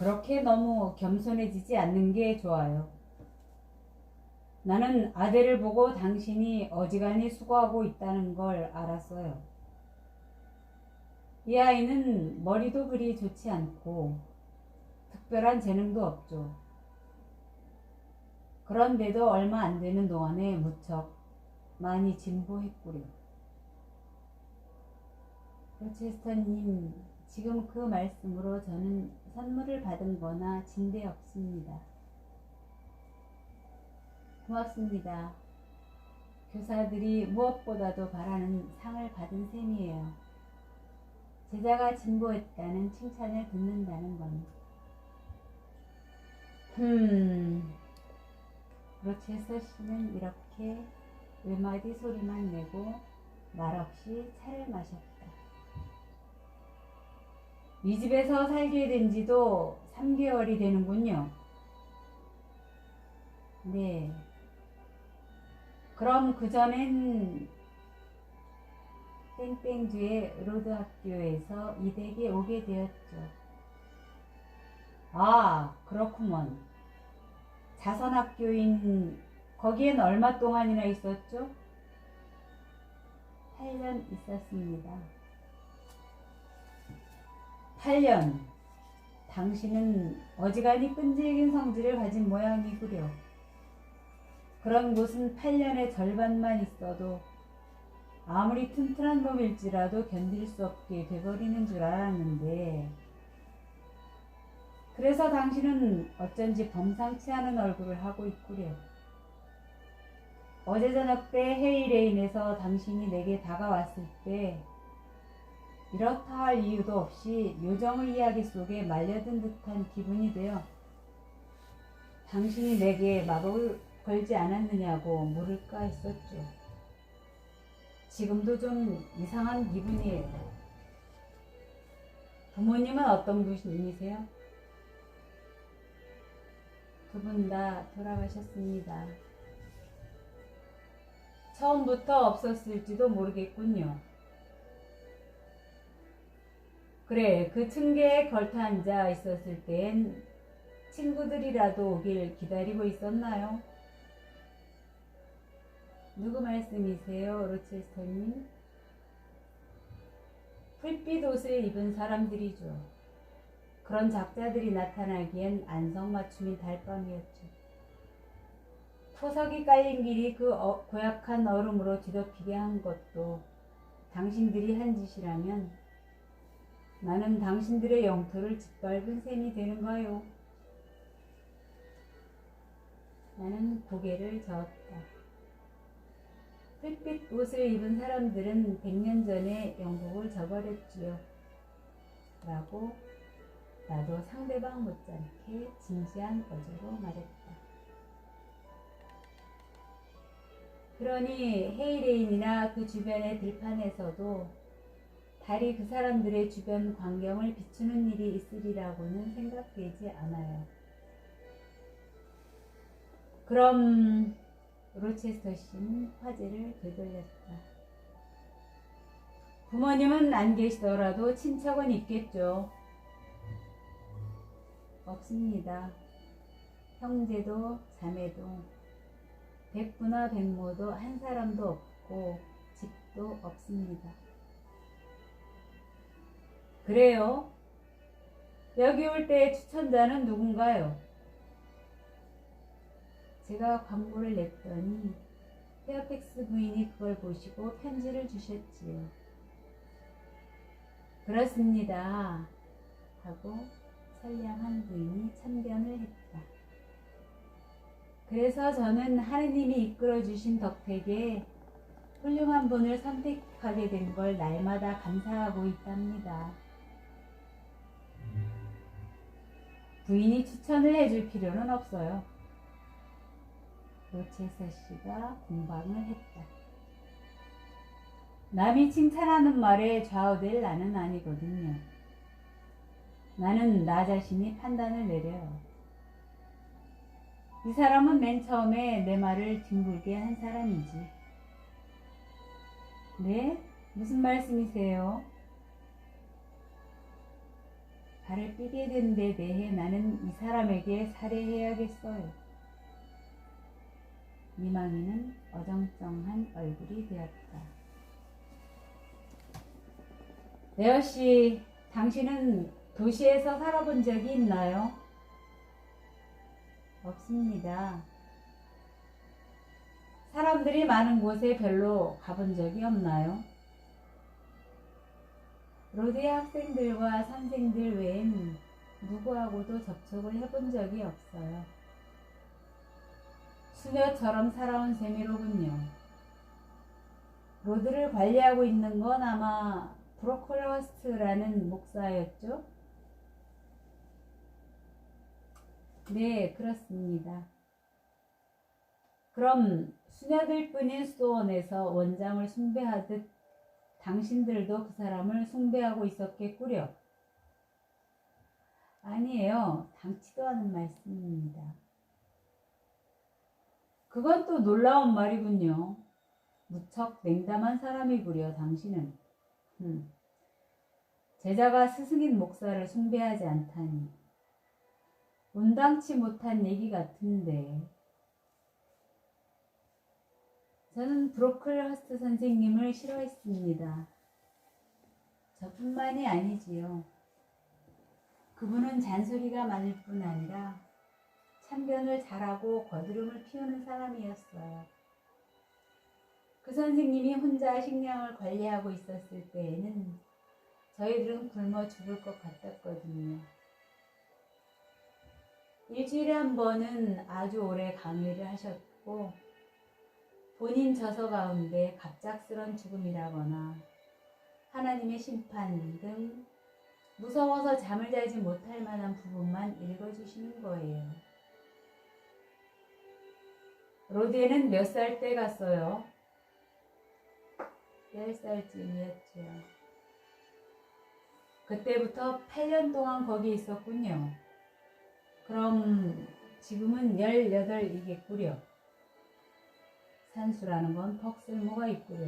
그렇게 너무 겸손해지지 않는 게 좋아요. 나는 아들을 보고 당신이 어지간히 수고하고 있다는 걸 알았어요. 이 아이는 머리도 그리 좋지 않고 특별한 재능도 없죠. 그런데도 얼마 안 되는 동안에 무척 많이 진보했구려. 로체스터님, 지금 그 말씀으로 저는 선물을 받은 거나 진대 없습니다. 고맙습니다. 교사들이 무엇보다도 바라는 상을 받은 셈이에요. 제자가 진보했다는 칭찬을 듣는다는 건. 흠, 로체스터 씨는 이렇게 외마디 소리만 내고 말없이 차를 마셨다. 이 집에서 살게 된 지도 3개월이 되는군요. 네. 그럼 그전엔 땡땡주의 로드 학교에서 이 댁에 오게 되었죠. 아, 그렇구먼. 자선학교인 거기엔 얼마 동안이나 있었죠? 8년 있었습니다. 8년. 당신은 어지간히 끈질긴 성질을 가진 모양이구려. 그런 곳은 8년의 절반만 있어도 아무리 튼튼한 놈일지라도 견딜 수 없게 돼버리는 줄 알았는데 그래서 당신은 어쩐지 범상치 않은 얼굴을 하고 있구려. 어제 저녁 때 헤이레인에서 당신이 내게 다가왔을 때 이렇다 할 이유도 없이 요정의 이야기 속에 말려든 듯한 기분이 되어 당신이 내게 마법을 걸지 않았느냐고 물을까 했었죠. 지금도 좀 이상한 기분이에요. 부모님은 어떤 분이세요? 두 분 다 돌아가셨습니다. 처음부터 없었을지도 모르겠군요. 그래, 그 층계에 걸터 앉아 있었을 땐 친구들이라도 오길 기다리고 있었나요? 누구 말씀이세요, 로체스터님? 풀빛 옷을 입은 사람들이죠. 그런 작자들이 나타나기엔 안성맞춤인 달밤이었죠. 토석이 깔린 길이 그 어, 고약한 얼음으로 뒤덮이게 한 것도 당신들이 한 짓이라면 나는 당신들의 영토를 짓밟은 셈이 되는가요? 나는 고개를 저었다. 햇빛 옷을 입은 사람들은 100년 전에 영국을 저버렸지요. 라고 나도 상대방 못지않게 진지한 어조로 말했다. 그러니 헤이레인이나 그 주변의 들판에서도 달이 그 사람들의 주변 광경을 비추는 일이 있으리라고는 생각되지 않아요. 그럼 로체스터 씨는 화제를 되돌렸다. 부모님은 안 계시더라도 친척은 있겠죠. 없습니다. 형제도 자매도 백부나 백모도 한 사람도 없고 집도 없습니다. 그래요? 여기 올 때의 추천자는 누군가요? 제가 광고를 냈더니 페어팩스 부인이 그걸 보시고 편지를 주셨지요. 그렇습니다. 하고 선량한 부인이 참견을 했다. 그래서 저는 하느님이 이끌어 주신 덕택에 훌륭한 분을 선택하게 된 걸 날마다 감사하고 있답니다. 부인이 추천을 해줄 필요는 없어요. 로체서 씨가 공방을 했다. 남이 칭찬하는 말에 좌우될 나는 아니거든요. 나는 나 자신이 판단을 내려요. 이 사람은 맨 처음에 내 말을 뒹굴게 한 사람이지. 네? 무슨 말씀이세요? 발을 삐게 된 데 대해 나는 이 사람에게 살해해야겠어요. 미망이는 어정쩡한 얼굴이 되었다. 레어 씨, 당신은 도시에서 살아본 적이 있나요? 없습니다. 사람들이 많은 곳에 별로 가본 적이 없나요? 로드의 학생들과 선생들 외엔 누구하고도 접촉을 해본 적이 없어요. 수녀처럼 살아온 셈이로군요. 로드를 관리하고 있는 건 아마 브로콜러스트라는 목사였죠? 네, 그렇습니다. 그럼 수녀들뿐인 수도원에서 원장을 숭배하듯 당신들도 그 사람을 숭배하고 있었겠구려. 아니에요. 당치도 않은 말씀입니다. 그건 또 놀라운 말이군요. 무척 냉담한 사람이구려, 당신은. 음. 제자가 스승인 목사를 숭배하지 않다니. 온당치 못한 얘기 같은데. 저는 브로클허스트 선생님을 싫어했습니다. 저뿐만이 아니지요. 그분은 잔소리가 많을 뿐 아니라 참견을 잘하고 거드름을 피우는 사람이었어요. 그 선생님이 혼자 식량을 관리하고 있었을 때에는 저희들은 굶어 죽을 것 같았거든요. 일주일에 한 번은 아주 오래 강의를 하셨고 본인 저서 가운데 갑작스런 죽음이라거나 하나님의 심판 등 무서워서 잠을 자지 못할 만한 부분만 읽어주시는 거예요. 로드에는 몇 살 때 갔어요? 10살쯤이었죠. 그때부터 8년 동안 거기 있었군요. 그럼 지금은 18이겠구려. 산수라는 건 턱 쓸모가 있구려.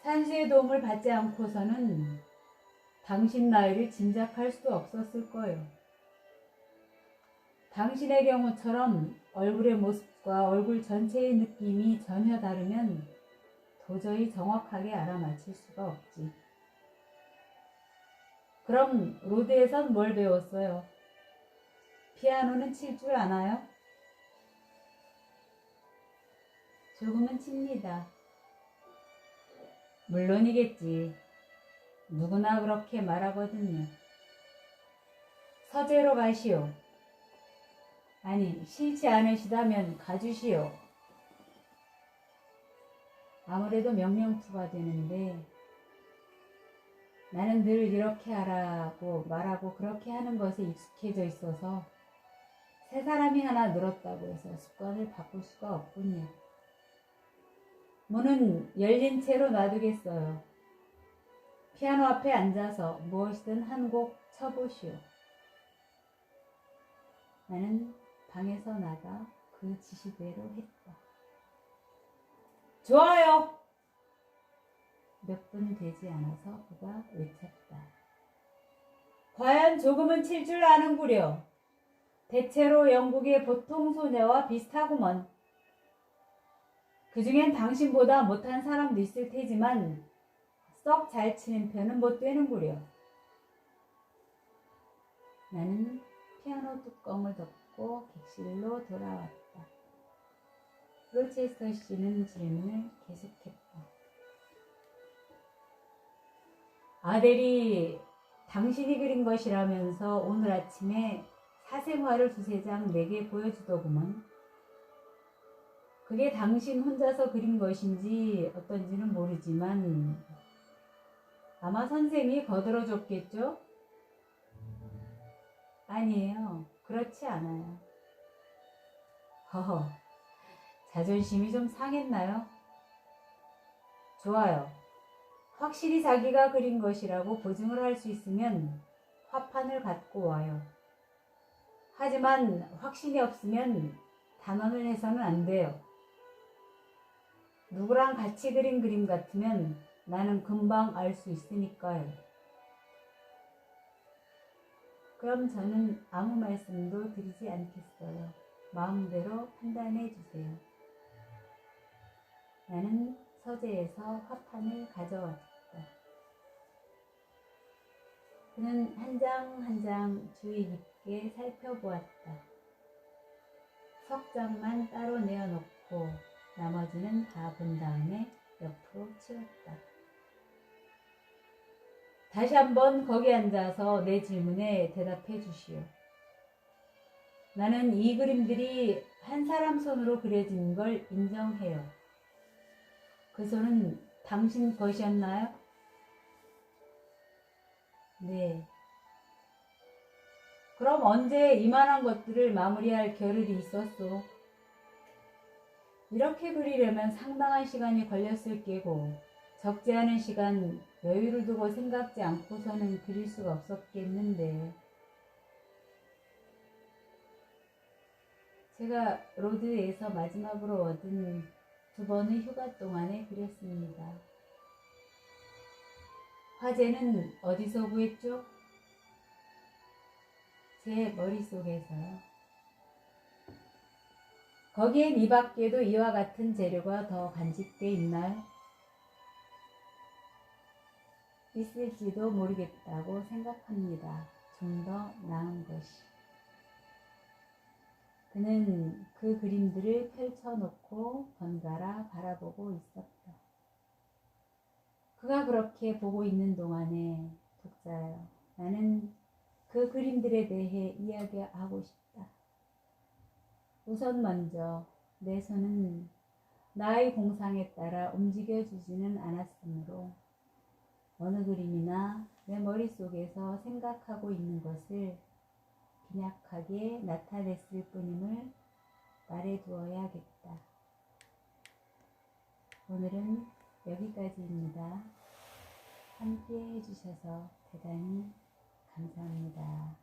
산수의 도움을 받지 않고서는 당신 나이를 짐작할 수도 없었을 거예요. 당신의 경우처럼 얼굴의 모습과 얼굴 전체의 느낌이 전혀 다르면 도저히 정확하게 알아맞힐 수가 없지. 그럼 로드에선 뭘 배웠어요? 피아노는 칠 줄 아나요? 조금은 칩니다. 물론이겠지. 누구나 그렇게 말하거든요. 서재로 가시오. 아니, 싫지 않으시다면 가주시오. 아무래도 명령투가 되는데 나는 늘 이렇게 하라고 말하고 그렇게 하는 것에 익숙해져 있어서 새 사람이 하나 늘었다고 해서 습관을 바꿀 수가 없군요. 문은 열린 채로 놔두겠어요. 피아노 앞에 앉아서 무엇이든 한 곡 쳐보시오. 나는 방에서 나가 그 지시대로 했다. 좋아요! 몇 분 되지 않아서 그가 외쳤다. 과연 조금은 칠 줄 아는구려. 대체로 영국의 보통 소녀와 비슷하구먼. 그 중엔 당신보다 못한 사람도 있을 테지만 썩 잘 치는 편은 못 되는구려. 나는 피아노 뚜껑을 덮고 객실로 돌아왔다. 로체스터 씨는 질문을 계속했다. 아델이 당신이 그린 것이라면서 오늘 아침에 사생활을 두세 장 내게 보여주더구먼. 그게 당신 혼자서 그린 것인지 어떤지는 모르지만 아마 선생이 거들어 줬겠죠? 아니에요. 그렇지 않아요. 허허, 자존심이 좀 상했나요? 좋아요. 확실히 자기가 그린 것이라고 보증을 할 수 있으면 화판을 갖고 와요. 하지만 확신이 없으면 단언을 해서는 안 돼요. 누구랑 같이 그린 그림 같으면 나는 금방 알 수 있으니까요. 그럼 저는 아무 말씀도 드리지 않겠어요. 마음대로 판단해 주세요. 나는 서재에서 화판을 가져왔다. 그는 한 장 한 장 주의 깊게 살펴보았다. 석 장만 따로 내어놓고 나머지는 다 본 다음에 옆으로 치웠다. 다시 한번 거기 앉아서 내 질문에 대답해 주시오. 나는 이 그림들이 한 사람 손으로 그려진 걸 인정해요. 그 손은 당신 것이었나요? 네. 그럼 언제 이만한 것들을 마무리할 겨를이 있었소? 이렇게 그리려면 상당한 시간이 걸렸을 게고 적지 않은 시간 여유를 두고 생각지 않고서는 그릴 수가 없었겠는데 제가 로드에서 마지막으로 얻은 두 번의 휴가 동안에 그렸습니다. 화제는 어디서 구했죠? 제 머릿속에서요. 거기엔 이 밖에도 이와 같은 재료가 더 간직돼 있나요? 있을지도 모르겠다고 생각합니다. 좀 더 나은 것이. 그는 그 그림들을 펼쳐놓고 번갈아 바라보고 있었다. 그가 그렇게 보고 있는 동안에 독자여, 나는 그 그림들에 대해 이야기하고 싶다. 우선 먼저 내 손은 나의 공상에 따라 움직여주지는 않았으므로 어느 그림이나 내 머릿속에서 생각하고 있는 것을 빈약하게 나타냈을 뿐임을 말해 두어야겠다. 오늘은 여기까지입니다. 함께 해주셔서 대단히 감사합니다.